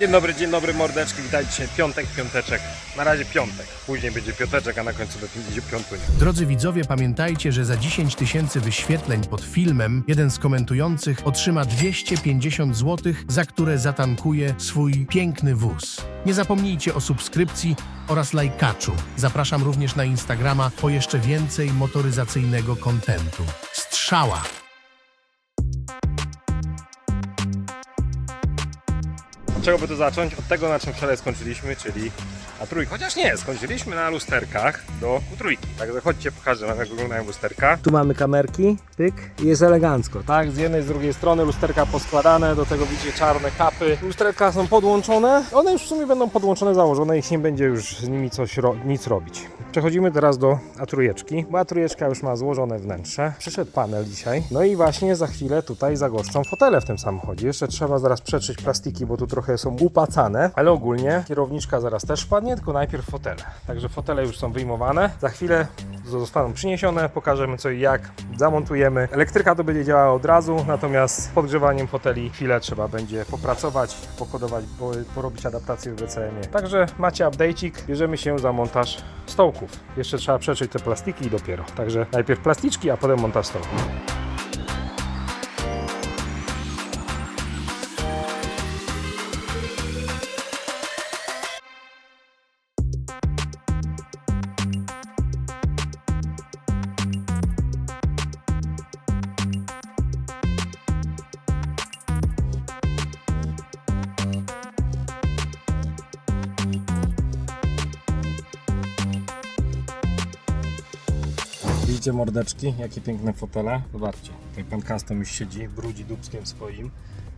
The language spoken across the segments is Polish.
Dzień dobry, dzień dobry mordeczki, witajcie piątek, piąteczek. Na razie piątek, później będzie piąteczek, a na końcu będzie piątunia. Drodzy widzowie, pamiętajcie, że za 10 tysięcy wyświetleń pod filmem jeden z komentujących otrzyma 250 zł, za które zatankuje swój piękny wóz. Nie zapomnijcie o subskrypcji oraz lajkaczu. Zapraszam również na Instagrama po jeszcze więcej motoryzacyjnego kontentu. Strzała! Czego by to zacząć? Od tego, na czym wczoraj skończyliśmy, czyli na trójkę. Chociaż nie, skończyliśmy na lusterkach do trójki. Także chodźcie, pokażę wam, jak wyglądają lusterka. Tu mamy kamerki, pyk, i jest elegancko. Tak, z jednej, z drugiej strony lusterka poskładane, do tego widzicie czarne kapy. Lusterka są podłączone, one już w sumie będą podłączone, założone i nie będzie już z nimi coś ro nic robić. Przechodzimy teraz do A3, bo A3 już ma złożone wnętrze. Przyszedł panel dzisiaj, no i właśnie za chwilę tutaj zagoszczą fotele w tym samochodzie. Jeszcze trzeba zaraz przetrzeć plastiki, bo tu trochę są upacane, ale ogólnie kierowniczka zaraz też padnie, tylko najpierw fotele. Także fotele już są wyjmowane. Za chwilę zostaną przyniesione, pokażemy co i jak, zamontujemy. Elektryka to będzie działała od razu, natomiast podgrzewaniem foteli chwilę trzeba będzie popracować, pokodować, porobić adaptację w BCM-ie. Także macie update'ik, bierzemy się za montaż stołków. Jeszcze trzeba przeczyć te plastiki i dopiero. Także najpierw plasticzki, a potem montaż stołków. Mordeczki, jakie piękne fotele? Zobaczcie, tutaj pan custom już siedzi, brudzi dubskiem swoim.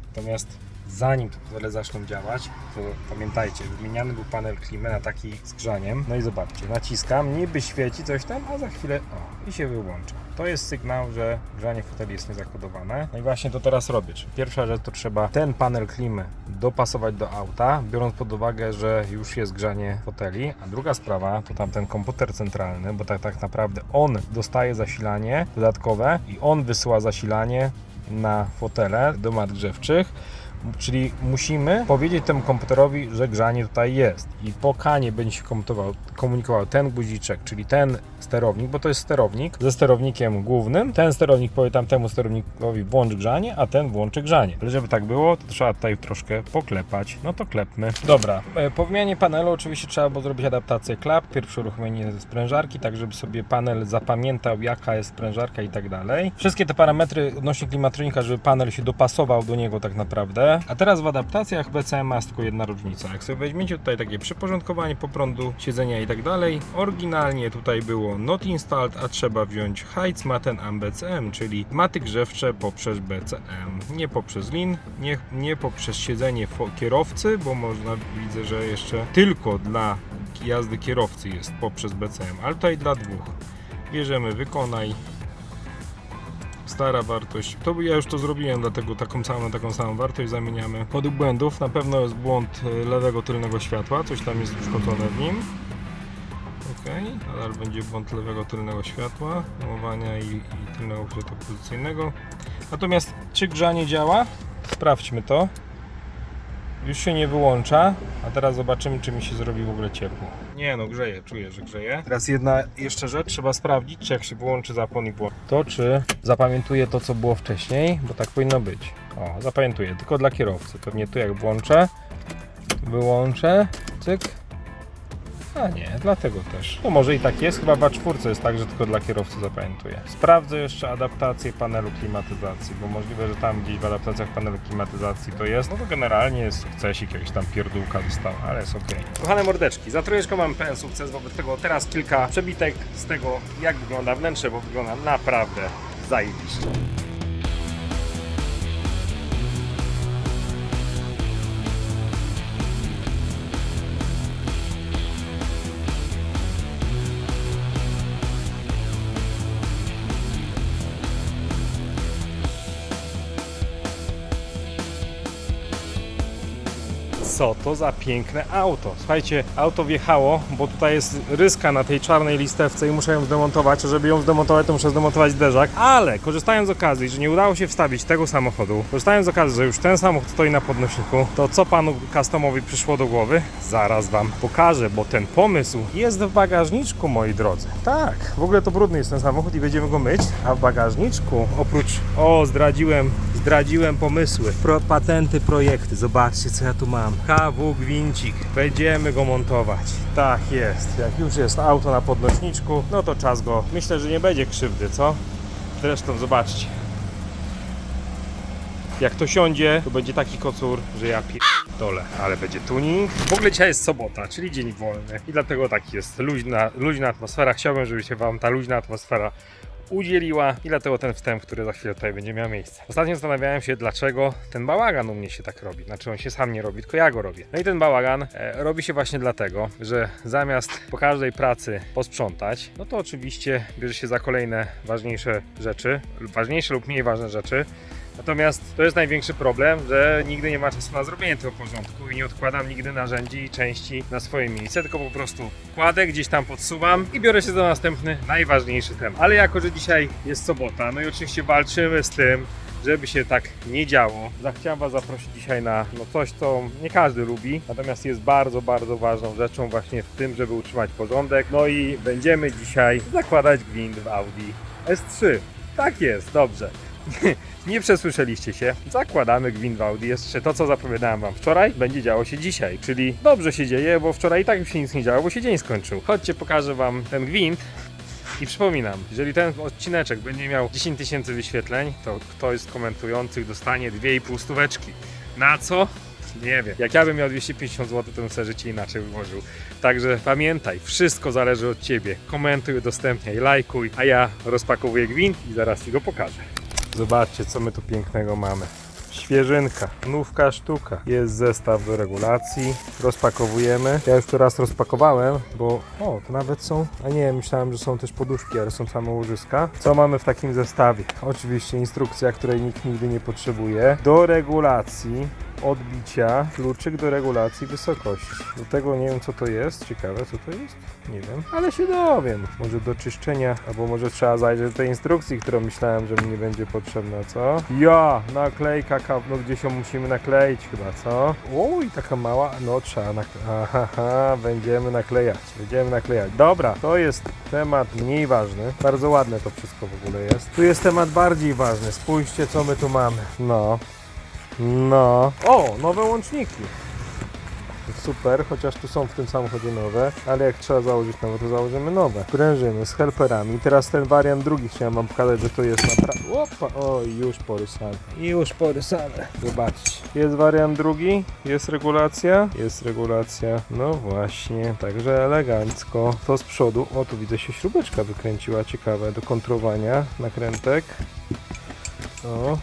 Natomiast zanim te fotele zaczną działać, to pamiętajcie, wymieniany był panel klimy na taki z grzaniem. No i zobaczcie, naciskam, niby świeci coś tam, a za chwilę o, i się wyłącza. To jest sygnał, że grzanie foteli jest niezakodowane. No i właśnie to teraz robię. Pierwsza rzecz to trzeba ten panel klimy dopasować do auta, biorąc pod uwagę, że już jest grzanie foteli. A druga sprawa to tam ten komputer centralny, bo tak, tak naprawdę on dostaje zasilanie dodatkowe i on wysyła zasilanie na fotele do mat grzewczych. Czyli musimy powiedzieć temu komputerowi, że grzanie tutaj jest. I po kanie będzie się komunikował, ten guziczek, czyli ten sterownik, bo to jest sterownik ze sterownikiem głównym. Ten sterownik powie tamtemu sterownikowi włącz grzanie, a ten włączy grzanie. Ale żeby tak było, to trzeba tutaj troszkę poklepać. No to klepmy. Dobra, e, po wymianie panelu oczywiście trzeba było zrobić adaptację klap, pierwsze uruchomienie sprężarki, tak żeby sobie panel zapamiętał jaka jest sprężarka i tak dalej. Wszystkie te parametry odnośnie klimatronika, żeby panel się dopasował do niego tak naprawdę. A teraz w adaptacjach BCM jest tylko jedna różnica. Jak sobie weźmiecie tutaj takie przyporządkowanie po prądu, siedzenia i tak dalej, oryginalnie tutaj było not installed, a trzeba wziąć Heights Maten am BCM, czyli maty grzewcze poprzez BCM. Nie poprzez lin, nie, nie poprzez siedzenie kierowcy, bo można, widzę, że jeszcze tylko dla jazdy kierowcy jest poprzez BCM, ale tutaj dla dwóch. Bierzemy wykonaj, stara wartość. To ja już to zrobiłem, dlatego taką samą, taką samą wartość zamieniamy. Kod błędów, na pewno jest błąd e, lewego tylnego światła, coś tam jest uszkodzone w nim. Ok, nadal będzie błąd lewego tylnego światła, hamowania i, i tylnego chwytu pozycyjnego. Natomiast czy grzanie działa? Sprawdźmy to. Już się nie wyłącza, a teraz zobaczymy, czy mi się zrobi w ogóle ciepło. Nie no, grzeje, czuję, że grzeje. Teraz jedna jeszcze rzecz, trzeba sprawdzić, czy jak się wyłączy zapłon i błąd, to czy zapamiętuje to, co było wcześniej, bo tak powinno być. O, zapamiętuje, tylko dla kierowcy. Pewnie tu jak włączę, wyłączę, cyk. A nie, dlatego też. No może i tak jest, chyba w A4 jest tak, że tylko dla kierowcy zapamiętuje. Sprawdzę jeszcze adaptację panelu klimatyzacji, bo możliwe, że tam gdzieś w adaptacjach panelu klimatyzacji to jest. No to generalnie jest sukcesik, jakaś tam pierdółka została, ale jest ok. Kochane mordeczki, za trójeczką mam pełen sukces, wobec tego teraz kilka przebitek z tego, jak wygląda wnętrze, bo wygląda naprawdę zajebiście. Co to za piękne auto. Słuchajcie, auto wjechało, bo tutaj jest ryska na tej czarnej listewce i muszę ją zdemontować. Żeby ją zdemontować, to muszę zdemontować zderzak. Ale korzystając z okazji, że nie udało się wstawić tego samochodu, korzystając z okazji, że już ten samochód stoi na podnośniku, to co panu customowi przyszło do głowy? Zaraz wam pokażę, bo ten pomysł jest w bagażniczku, moi drodzy. Tak, w ogóle to brudny jest ten samochód i będziemy go myć, a w bagażniczku oprócz... O, zdradziłem, zdradziłem pomysły. Pro, patenty, projekty. Zobaczcie, co ja tu mam. KW Gwincik. Będziemy go montować. Tak jest. Jak już jest auto na podnośniczku, no to czas go. Myślę, że nie będzie krzywdy, co? Zresztą zobaczcie. Jak to siądzie, to będzie taki kocur, że ja dole, ale będzie tuning. W ogóle dzisiaj jest sobota, czyli dzień wolny i dlatego tak jest luźna, luźna atmosfera. Chciałbym, żeby się Wam ta luźna atmosfera udzieliła i dlatego ten wstęp, który za chwilę tutaj będzie miał miejsce. Ostatnio zastanawiałem się, dlaczego ten bałagan u mnie się tak robi. Znaczy on się sam nie robi, tylko ja go robię. No i ten bałagan e, robi się właśnie dlatego, że zamiast po każdej pracy posprzątać, no to oczywiście bierze się za kolejne ważniejsze rzeczy, ważniejsze lub mniej ważne rzeczy. Natomiast to jest największy problem, że nigdy nie ma czasu na zrobienie tego porządku i nie odkładam nigdy narzędzi i części na swoje miejsce, tylko po prostu kładę, gdzieś tam podsuwam i biorę się za następny, najważniejszy temat. Ale jako, że dzisiaj jest sobota, no i oczywiście walczymy z tym, żeby się tak nie działo. Chciałem Was zaprosić dzisiaj na no coś, co nie każdy lubi, natomiast jest bardzo, bardzo ważną rzeczą właśnie w tym, żeby utrzymać porządek. No i będziemy dzisiaj zakładać gwint w Audi S3. Tak jest, dobrze. Nie przesłyszeliście się. Zakładamy gwint w Audi S3. To, co zapowiadałem Wam wczoraj, będzie działo się dzisiaj. Czyli dobrze się dzieje, bo wczoraj i tak już się nic nie działo, bo się dzień skończył. Chodźcie, pokażę Wam ten gwint. I przypominam, jeżeli ten odcineczek będzie miał 10 tysięcy wyświetleń, to ktoś z komentujących dostanie 2,5 stóweczki. Na co? Nie wiem. Jak ja bym miał 250 zł, to bym sobie życie inaczej ułożył. Także pamiętaj, wszystko zależy od Ciebie. Komentuj, udostępniaj, lajkuj, a ja rozpakowuję gwint i zaraz Ci go pokażę. Zobaczcie, co my tu pięknego mamy. Świeżynka, nówka sztuka. Jest zestaw do regulacji. Rozpakowujemy. Ja już to raz rozpakowałem, bo o, to nawet są. A nie, myślałem, że są też poduszki, ale są same łożyska. Co mamy w takim zestawie? Oczywiście instrukcja, której nikt nigdy nie potrzebuje. Do regulacji odbicia kluczyk do regulacji wysokości. Do tego nie wiem co to jest. Ciekawe co to jest. Nie wiem, ale się dowiem. Może do czyszczenia, albo może trzeba zajrzeć do tej instrukcji, którą myślałem, że mi nie będzie potrzebna, co? Ja, naklejka, ka- no gdzieś ją musimy nakleić chyba, co? Uj, taka mała, no trzeba nakleić. Aha, będziemy naklejać, będziemy naklejać. Dobra, to jest temat mniej ważny. Bardzo ładne to wszystko w ogóle jest. Tu jest temat bardziej ważny. Spójrzcie co my tu mamy. No, no. O, nowe łączniki. Super, chociaż tu są w tym samochodzie nowe, ale jak trzeba założyć nowe, to założymy nowe. Prężyny z helperami. Teraz ten wariant drugi chciałem wam pokazać, że to jest naprawdę... Opa, oj, już porysane. Już porysane. Zobaczcie. Jest wariant drugi, jest regulacja, jest regulacja. No właśnie, także elegancko. To z przodu, o tu widzę się śrubeczka wykręciła, ciekawe, do kontrowania nakrętek. O,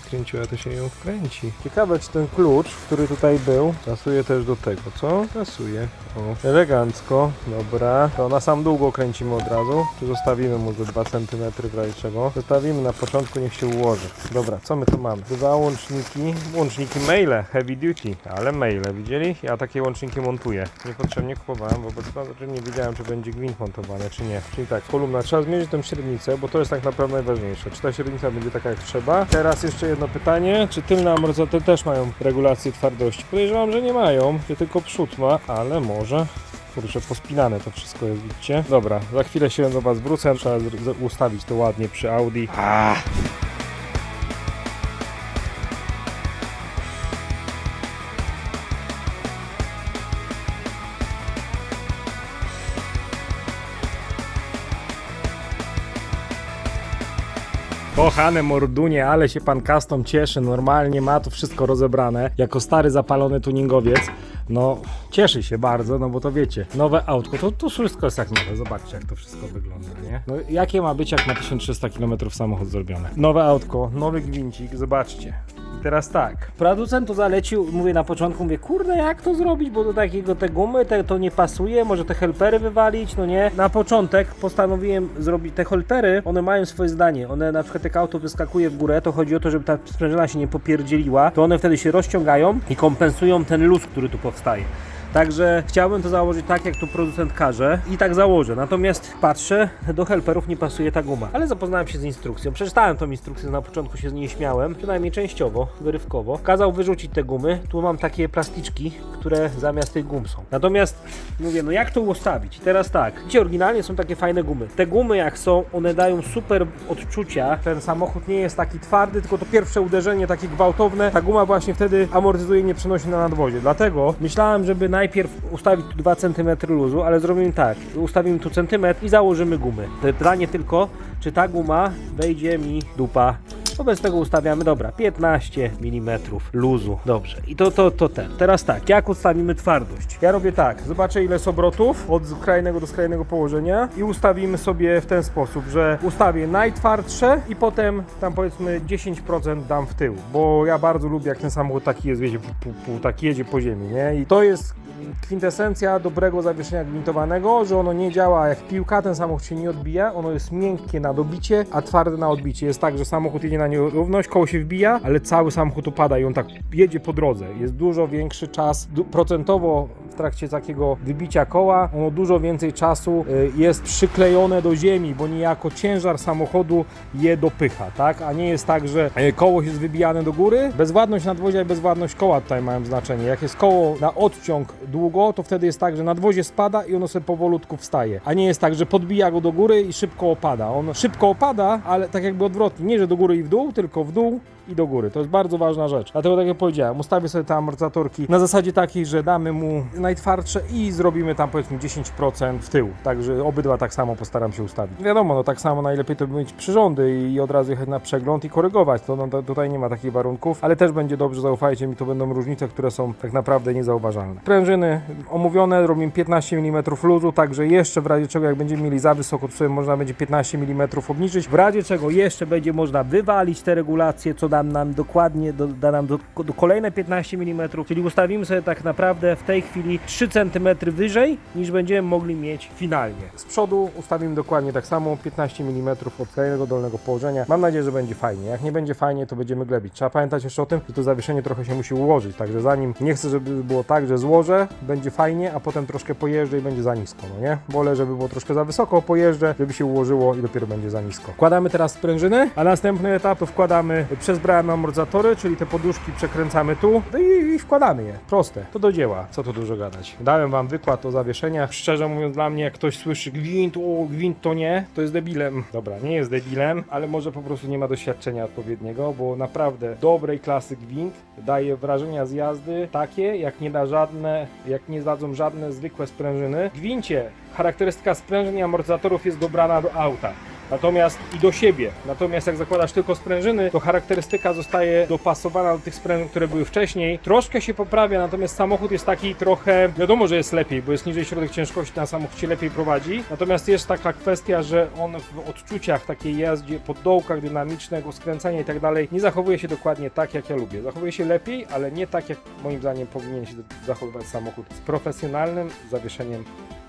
wykręciła, to się ją wkręci. Ciekawe, czy ten klucz, który tutaj był, pasuje też do tego, co? Pasuje. O, elegancko, dobra. To na sam długo kręcimy od razu, czy zostawimy mu ze 2 cm w razie czego? Zostawimy na początku, niech się ułoży. Dobra, co my tu mamy? Dwa łączniki, łączniki maile, heavy duty, ale maile, widzieli? Ja takie łączniki montuję. Niepotrzebnie kupowałem, wobec tego, że nie wiedziałem, czy będzie gwint montowany, czy nie. Czyli tak, kolumna, trzeba zmierzyć tę średnicę, bo to jest tak naprawdę najważniejsze. Czy ta średnica będzie taka, jak trzeba? Teraz jeszcze jedno pytanie, czy tylne amortyzatory też mają regulację twardości? Podejrzewam, że nie mają, że tylko przód ma, ale może. Kurczę, pospinane to wszystko jest, widzicie? Dobra, za chwilę się do Was wrócę, trzeba ustawić to ładnie przy Audi. Ah. Kochane mordunie, ale się pan custom cieszy, normalnie ma to wszystko rozebrane. Jako stary zapalony tuningowiec, no cieszy się bardzo, no bo to wiecie, nowe autko, to, to wszystko jest jak nowe, zobaczcie jak to wszystko wygląda, nie? No jakie ma być jak na 1300 km samochód zrobione? Nowe autko, nowy gwincik, zobaczcie. Teraz tak. Producent to zalecił, mówię na początku, mówię, kurde, jak to zrobić, bo do takiego te gumy, te, to nie pasuje, może te helpery wywalić, no nie. Na początek postanowiłem zrobić, te helpery, one mają swoje zdanie, one na przykład jak auto wyskakuje w górę, to chodzi o to, żeby ta sprężyna się nie popierdzieliła, to one wtedy się rozciągają i kompensują ten luz, który tu powstaje. Także chciałbym to założyć tak, jak tu producent każe i tak założę. Natomiast patrzę, do helperów nie pasuje ta guma. Ale zapoznałem się z instrukcją. Przeczytałem tą instrukcję, na początku się z niej śmiałem, przynajmniej częściowo, wyrywkowo. Kazał wyrzucić te gumy. Tu mam takie plasticzki, które zamiast tych gum są. Natomiast mówię, no jak to ustawić? I teraz tak, gdzie oryginalnie są takie fajne gumy. Te gumy jak są, one dają super odczucia. Ten samochód nie jest taki twardy, tylko to pierwsze uderzenie takie gwałtowne. Ta guma właśnie wtedy amortyzuje nie przenosi na nadwozie. Dlatego myślałem, żeby najpierw ustawić tu 2 cm luzu, ale zrobimy tak. Ustawimy tu centymetr i założymy gumy. Pytanie tylko, czy ta guma wejdzie mi dupa Wobec tego ustawiamy, dobra, 15 mm luzu. Dobrze. I to, to, to ten. Teraz tak, jak ustawimy twardość? Ja robię tak, zobaczę ile jest obrotów od skrajnego do skrajnego położenia i ustawimy sobie w ten sposób, że ustawię najtwardsze i potem tam powiedzmy 10% dam w tył, bo ja bardzo lubię jak ten samochód taki jest, wiecie, pu, tak jedzie po ziemi, nie? I to jest kwintesencja dobrego zawieszenia gwintowanego, że ono nie działa jak piłka, ten samochód się nie odbija, ono jest miękkie na dobicie, a twarde na odbicie. Jest tak, że samochód jedzie na nierówność, koło się wbija, ale cały samochód upada i on tak jedzie po drodze. Jest dużo większy czas, procentowo w trakcie takiego wybicia koła, ono dużo więcej czasu y, jest przyklejone do ziemi, bo niejako ciężar samochodu je dopycha, tak? A nie jest tak, że y, koło jest wybijane do góry. Bezwładność nadwozia i bezwładność koła tutaj mają znaczenie. Jak jest koło na odciąg długo, to wtedy jest tak, że nadwozie spada i ono sobie powolutku wstaje. A nie jest tak, że podbija go do góry i szybko opada. On szybko opada, ale tak jakby odwrotnie. Nie, że do góry i w dół, tylko w dół i do góry. To jest bardzo ważna rzecz. Dlatego tak jak powiedziałem, ustawię sobie te amortyzatorki na zasadzie takiej, że damy mu najtwardsze i zrobimy tam powiedzmy 10% w tył. Także obydwa tak samo postaram się ustawić. Wiadomo, no tak samo najlepiej to by mieć przyrządy i od razu jechać na przegląd i korygować. To, no, tutaj nie ma takich warunków, ale też będzie dobrze, zaufajcie mi, to będą różnice, które są tak naprawdę niezauważalne. Prężyny omówione, robimy 15 mm luzu, także jeszcze w razie czego jak będziemy mieli za wysoko, to sobie można będzie 15 mm obniżyć. W razie czego jeszcze będzie można wywalić te regulacje, co da nam dokładnie, do, da nam do, do kolejne 15 mm, czyli ustawimy sobie tak naprawdę w tej chwili 3 cm wyżej niż będziemy mogli mieć finalnie. Z przodu ustawimy dokładnie tak samo, 15 mm od skrajnego dolnego położenia. Mam nadzieję, że będzie fajnie. Jak nie będzie fajnie, to będziemy glebić. Trzeba pamiętać jeszcze o tym, że to zawieszenie trochę się musi ułożyć, także zanim, nie chcę, żeby było tak, że złożę, będzie fajnie, a potem troszkę pojeżdżę i będzie za nisko, no nie? Wolę, żeby było troszkę za wysoko, pojeżdżę, żeby się ułożyło i dopiero będzie za nisko. Wkładamy teraz sprężyny, a następny etap to wkładamy przez bramę amortyzatory, czyli te poduszki przekręcamy tu no i, i wkładamy je. Proste. To do dzieła. Co tu dużo gadać. Dałem wam wykład o zawieszeniach. Szczerze mówiąc, dla mnie, jak ktoś słyszy gwint, o gwint to nie, to jest debilem. Dobra, nie jest debilem, ale może po prostu nie ma doświadczenia odpowiedniego, bo naprawdę dobrej klasy gwint daje wrażenia z jazdy takie, jak nie da żadne, jak nie dadzą żadne zwykłe sprężyny. W gwincie charakterystyka sprężyn i amortyzatorów jest dobrana do auta. Natomiast i do siebie. Natomiast jak zakładasz tylko sprężyny, to charakterystyka zostaje dopasowana do tych sprężyn, które były wcześniej. Troszkę się poprawia, natomiast samochód jest taki trochę, wiadomo, że jest lepiej, bo jest niżej środek ciężkości, na samochodzie lepiej prowadzi. Natomiast jest taka kwestia, że on w odczuciach takiej jazdzie, pod dołkach dynamicznego, skręcania i tak dalej, nie zachowuje się dokładnie tak, jak ja lubię. Zachowuje się lepiej, ale nie tak, jak moim zdaniem powinien się zachowywać samochód z profesjonalnym zawieszeniem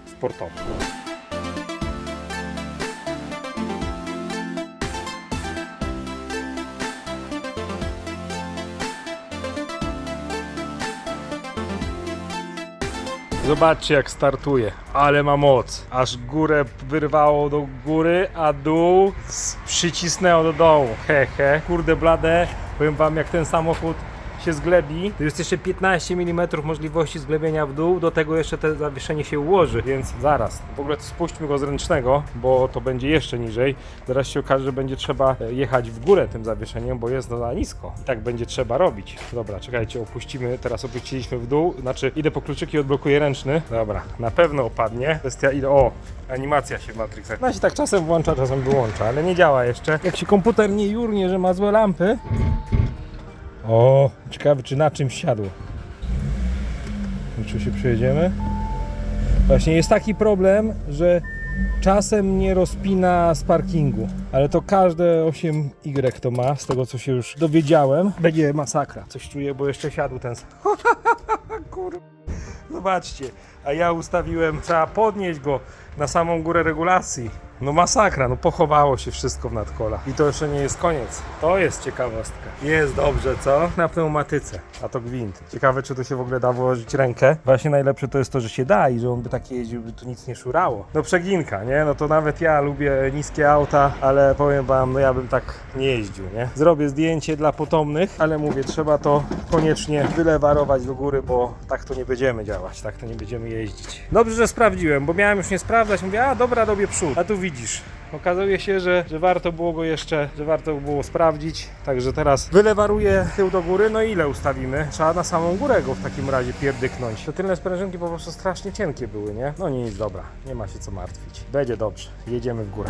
sportowym. Zobaczcie jak startuje, ale ma moc. Aż górę wyrwało do góry, a dół przycisnęło do dołu. Hehe. Kurde blade, powiem wam jak ten samochód się zglebi, to jest jeszcze 15 mm możliwości zglebienia w dół, do tego jeszcze te zawieszenie się ułoży, więc zaraz. W ogóle to spuśćmy go z ręcznego, bo to będzie jeszcze niżej. Zaraz się okaże, że będzie trzeba e, jechać w górę tym zawieszeniem, bo jest za nisko. I tak będzie trzeba robić. Dobra, czekajcie, opuścimy, teraz opuściliśmy w dół, znaczy idę po kluczyki, odblokuję ręczny. Dobra, na pewno opadnie. Kwestia ile, o, animacja się w Matrixach. No się tak czasem włącza, czasem wyłącza, ale nie działa jeszcze. Jak się komputer nie jurnie, że ma złe lampy, o, ciekawe czy na czym siadło. Czy się przejedziemy? Właśnie jest taki problem, że czasem nie rozpina z parkingu. ale to każde 8Y to ma, z tego co się już dowiedziałem. Będzie masakra. Coś czuję, bo jeszcze siadł ten... Kurwa. Zobaczcie, a ja ustawiłem, trzeba podnieść go na samą górę regulacji. No masakra, no pochowało się wszystko w nadkolach. I to jeszcze nie jest koniec. To jest ciekawostka. Jest dobrze, co? Na pneumatyce, a to gwint. Ciekawe, czy tu się w ogóle da włożyć rękę. Właśnie najlepsze to jest to, że się da i że on by takie jeździł, by tu nic nie szurało. No przeginka, nie? No to nawet ja lubię niskie auta, ale powiem wam, no ja bym tak nie jeździł, nie? Zrobię zdjęcie dla potomnych, ale mówię, trzeba to koniecznie wylewarować do góry, bo tak to nie będziemy działać, tak to nie będziemy jeździć. Dobrze, że sprawdziłem, bo miałem już nie sprawdzać, mówię, a dobra, robię przód, a tu widzisz. Okazuje się, że, że warto było go jeszcze, że warto było sprawdzić. Także teraz wylewaruję tył do góry. No ile ustawimy? Trzeba na samą górę go w takim razie pierdyknąć. To tylne sprężynki po prostu strasznie cienkie były, nie? No nic, dobra, nie ma się co martwić. Będzie dobrze, jedziemy w górę.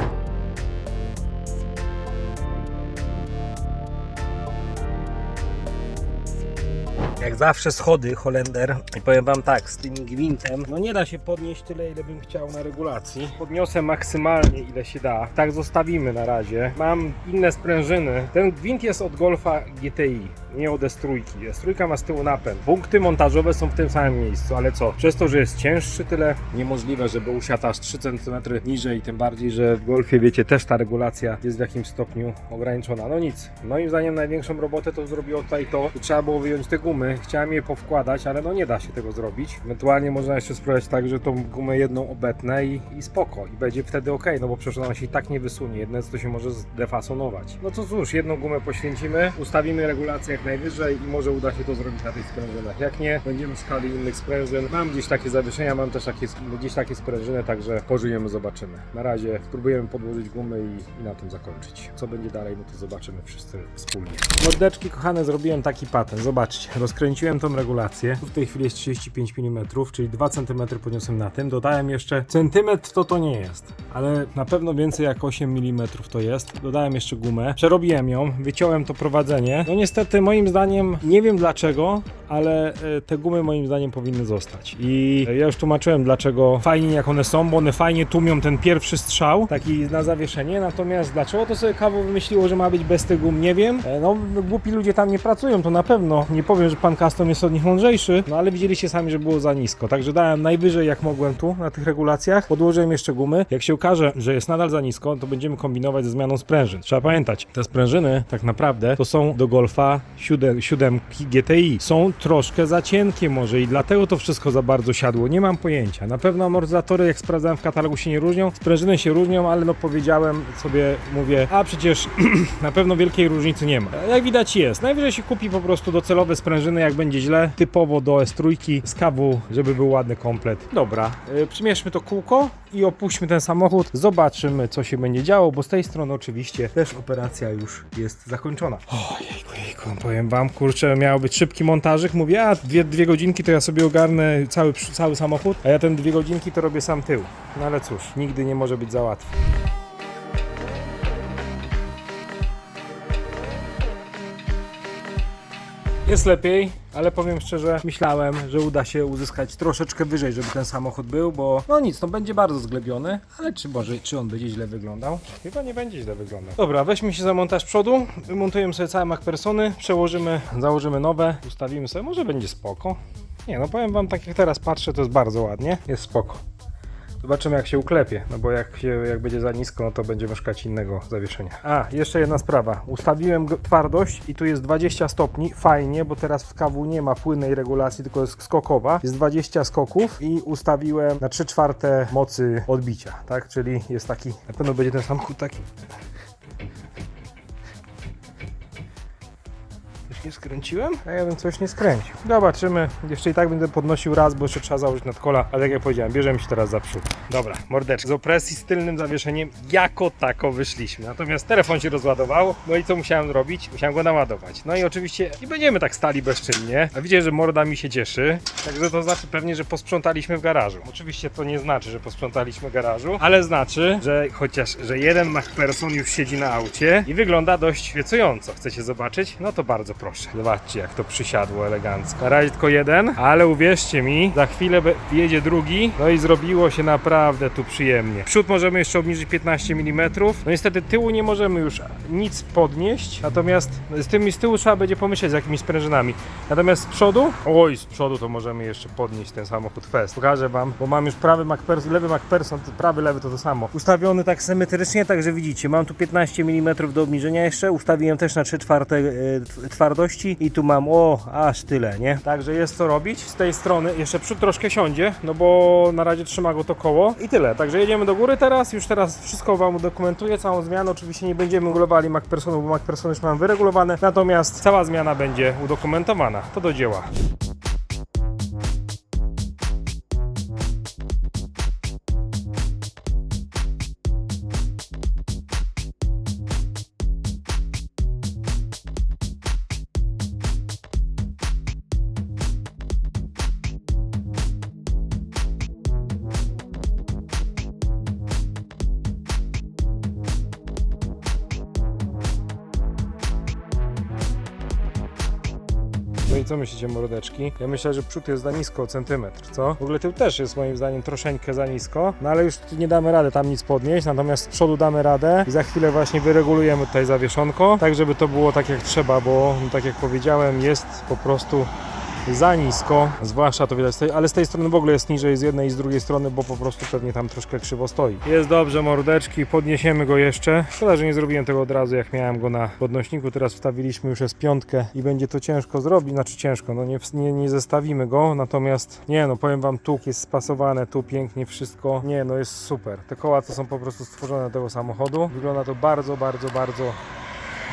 Jak zawsze schody Holender i powiem wam tak, z tym gwintem, no nie da się podnieść tyle ile bym chciał na regulacji. Podniosę maksymalnie ile się da. Tak zostawimy na razie. Mam inne sprężyny. Ten gwint jest od Golfa GTI, nie od S3. S3 ma z tyłu napęd. Punkty montażowe są w tym samym miejscu, ale co? Przez to, że jest cięższy tyle, niemożliwe, żeby usiadł aż 3 cm niżej, tym bardziej, że w Golfie wiecie, też ta regulacja jest w jakimś stopniu ograniczona. No nic, moim zdaniem największą robotę to zrobiło tutaj to, że trzeba było wyjąć te gumy. Chciałem je powkładać, ale no nie da się tego zrobić. Ewentualnie można jeszcze spróbować tak, że tą gumę jedną obetnę i, i spoko. I będzie wtedy ok, no bo przecież ona się i tak nie wysunie. Jedne to się może zdefasonować. No to cóż, jedną gumę poświęcimy, ustawimy regulację jak najwyżej i może uda się to zrobić na tych sprężynach. Jak nie, będziemy szukali innych sprężyn. Mam gdzieś takie zawieszenia, mam też takie, gdzieś takie sprężyny, także pożyjemy, zobaczymy. Na razie spróbujemy podłożyć gumy i, i na tym zakończyć. Co będzie dalej, no to zobaczymy wszyscy wspólnie. Mordeczki kochane, zrobiłem taki patent. Zobaczcie, rozkręciłem tą regulację. W tej chwili jest 35 mm, czyli 2 cm podniosłem na tym. Dodałem jeszcze centymetr, to to nie jest, ale na pewno więcej jak 8 mm to jest. Dodałem jeszcze gumę, przerobiłem ją, wyciąłem to prowadzenie. No niestety, moim zdaniem, nie wiem dlaczego, ale e, te gumy moim zdaniem powinny zostać. I ja już tłumaczyłem dlaczego fajnie jak one są, bo one fajnie tłumią ten pierwszy strzał, taki na zawieszenie. Natomiast dlaczego to sobie kawo wymyśliło, że ma być bez tych gum, nie wiem. E, No głupi ludzie tam nie pracują, to na pewno. Nie powiem, że pan Custom jest od nich mądrzejszy, no ale widzieliście sami, że było za nisko. Także dałem najwyżej jak mogłem tu na tych regulacjach. Podłożyłem jeszcze gumy. Jak się okaże, że jest nadal za nisko, to będziemy kombinować ze zmianą sprężyn. Trzeba pamiętać, te sprężyny tak naprawdę to są do Golfa 7, 7 GTI. Są troszkę za cienkie może i dlatego to wszystko za bardzo siadło. Nie mam pojęcia. Na pewno amortyzatory, jak sprawdzałem w katalogu, się nie różnią. Sprężyny się różnią, ale no powiedziałem sobie, mówię, a przecież na pewno wielkiej różnicy nie ma. Jak widać jest. Najwyżej się kupi po prostu docelowe sprężyny, jak będzie źle, typowo do S3 z KW, żeby był ładny komplet. Dobra, yy, przymierzmy to kółko i opuśćmy ten samochód. Zobaczymy, co się będzie działo, bo z tej strony oczywiście też operacja już jest zakończona. Ojejku, jejku, powiem wam, kurczę, miał być szybki montażyk. Mówię, a dwie, dwie godzinki to ja sobie ogarnę cały, cały samochód, a ja ten dwie godzinki to robię sam tył. No ale cóż, nigdy nie może być za łatwo. Jest lepiej, ale powiem szczerze, myślałem, że uda się uzyskać troszeczkę wyżej, żeby ten samochód był, bo no nic, no będzie bardzo zglebiony, ale czy może, czy on będzie źle wyglądał? Chyba nie będzie źle wyglądał. Dobra, weźmy się za montaż przodu, wymontujemy sobie całe MacPersony, przełożymy, założymy nowe, ustawimy sobie, może będzie spoko. Nie, no powiem wam, tak jak teraz patrzę, to jest bardzo ładnie, jest spoko. Zobaczymy jak się uklepie, no bo jak, się, jak będzie za nisko, no to będziemy szukać innego zawieszenia. A, jeszcze jedna sprawa. Ustawiłem twardość i tu jest 20 stopni, fajnie, bo teraz w kawu nie ma płynnej regulacji, tylko jest skokowa. Jest 20 skoków i ustawiłem na 3 czwarte mocy odbicia, tak? Czyli jest taki, na pewno będzie ten samochód taki... nie skręciłem? A ja bym coś nie skręcił. Zobaczymy. Jeszcze i tak będę podnosił raz, bo jeszcze trzeba założyć nadkola. Ale jak ja powiedziałem, bierzemy się teraz za przód. Dobra, mordeczek. Z opresji z tylnym zawieszeniem jako tako wyszliśmy. Natomiast telefon się rozładował. No i co musiałem zrobić? Musiałem go naładować. No i oczywiście nie będziemy tak stali bezczynnie. A widzicie, że morda mi się cieszy. Także to znaczy pewnie, że posprzątaliśmy w garażu. Oczywiście to nie znaczy, że posprzątaliśmy garażu, ale znaczy, że chociaż, że jeden MacPherson już siedzi na aucie i wygląda dość świecująco. Chcecie zobaczyć? No to bardzo proszę. Proszę, zobaczcie jak to przysiadło elegancko. Na razie tylko jeden, ale uwierzcie mi, za chwilę jedzie drugi, no i zrobiło się naprawdę tu przyjemnie. Przód możemy jeszcze obniżyć 15 mm, no niestety tyłu nie możemy już nic podnieść, natomiast z tymi z tyłu trzeba będzie pomyśleć z jakimiś sprężynami. Natomiast z przodu, oj, z przodu to możemy jeszcze podnieść ten samochód fest. Pokażę wam, bo mam już prawy MacPherson, lewy MacPherson, prawy, lewy to to samo. Ustawiony tak symetrycznie, także widzicie, mam tu 15 mm do obniżenia jeszcze, ustawiłem też na 3 czwarte e, i tu mam, o, aż tyle, nie? Także jest co robić. Z tej strony jeszcze przód troszkę siądzie, no bo na razie trzyma go to koło i tyle. Także jedziemy do góry teraz, już teraz wszystko wam udokumentuję, całą zmianę. Oczywiście nie będziemy regulowali MacPhersonu, bo MacPherson już mam wyregulowane, natomiast cała zmiana będzie udokumentowana. To do dzieła. Co myślicie, mordeczki? Ja myślę, że przód jest za nisko o centymetr, co? W ogóle tył też jest moim zdaniem troszeczkę za nisko, no ale już nie damy rady tam nic podnieść, natomiast z przodu damy radę i za chwilę właśnie wyregulujemy tutaj zawieszonko, tak żeby to było tak jak trzeba, bo no, tak jak powiedziałem, jest po prostu za nisko, zwłaszcza to widać ale z tej strony w ogóle jest niżej z jednej i z drugiej strony, bo po prostu pewnie tam troszkę krzywo stoi. Jest dobrze, mordeczki, podniesiemy go jeszcze. Szkoda, że nie zrobiłem tego od razu, jak miałem go na podnośniku. Teraz wstawiliśmy już jest piątkę i będzie to ciężko zrobić, znaczy ciężko, no nie, nie, nie zestawimy go, natomiast nie no, powiem wam, tu jest spasowane, tu pięknie wszystko. Nie no, jest super. Te koła to są po prostu stworzone do tego samochodu. Wygląda to bardzo, bardzo, bardzo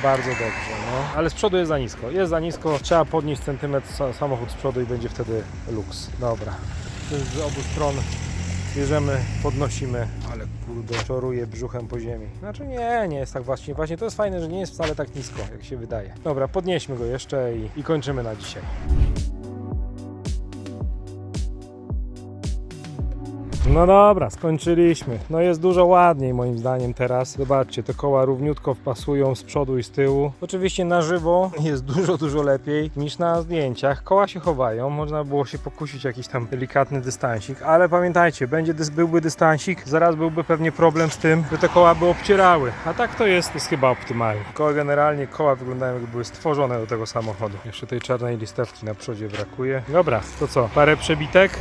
bardzo dobrze, no. Ale z przodu jest za nisko. Jest za nisko. Trzeba podnieść centymetr sa- samochód z przodu i będzie wtedy luks. Dobra. Z obu stron bierzemy, podnosimy, ale kurde, czoruje brzuchem po ziemi. Znaczy nie, nie jest tak właśnie. Właśnie to jest fajne, że nie jest wcale tak nisko, jak się wydaje. Dobra, podnieśmy go jeszcze i, i kończymy na dzisiaj. No dobra, skończyliśmy. No jest dużo ładniej moim zdaniem teraz. Zobaczcie, te koła równiutko wpasują z przodu i z tyłu. Oczywiście na żywo jest dużo, dużo lepiej niż na zdjęciach. Koła się chowają, można było się pokusić jakiś tam delikatny dystansik, ale pamiętajcie, będzie dys, byłby dystansik, zaraz byłby pewnie problem z tym, że te koła by obcierały. A tak to jest, jest chyba optymalnie. Koła generalnie, koła wyglądają jakby były stworzone do tego samochodu. Jeszcze tej czarnej listewki na przodzie brakuje. Dobra, to co, parę przebitek?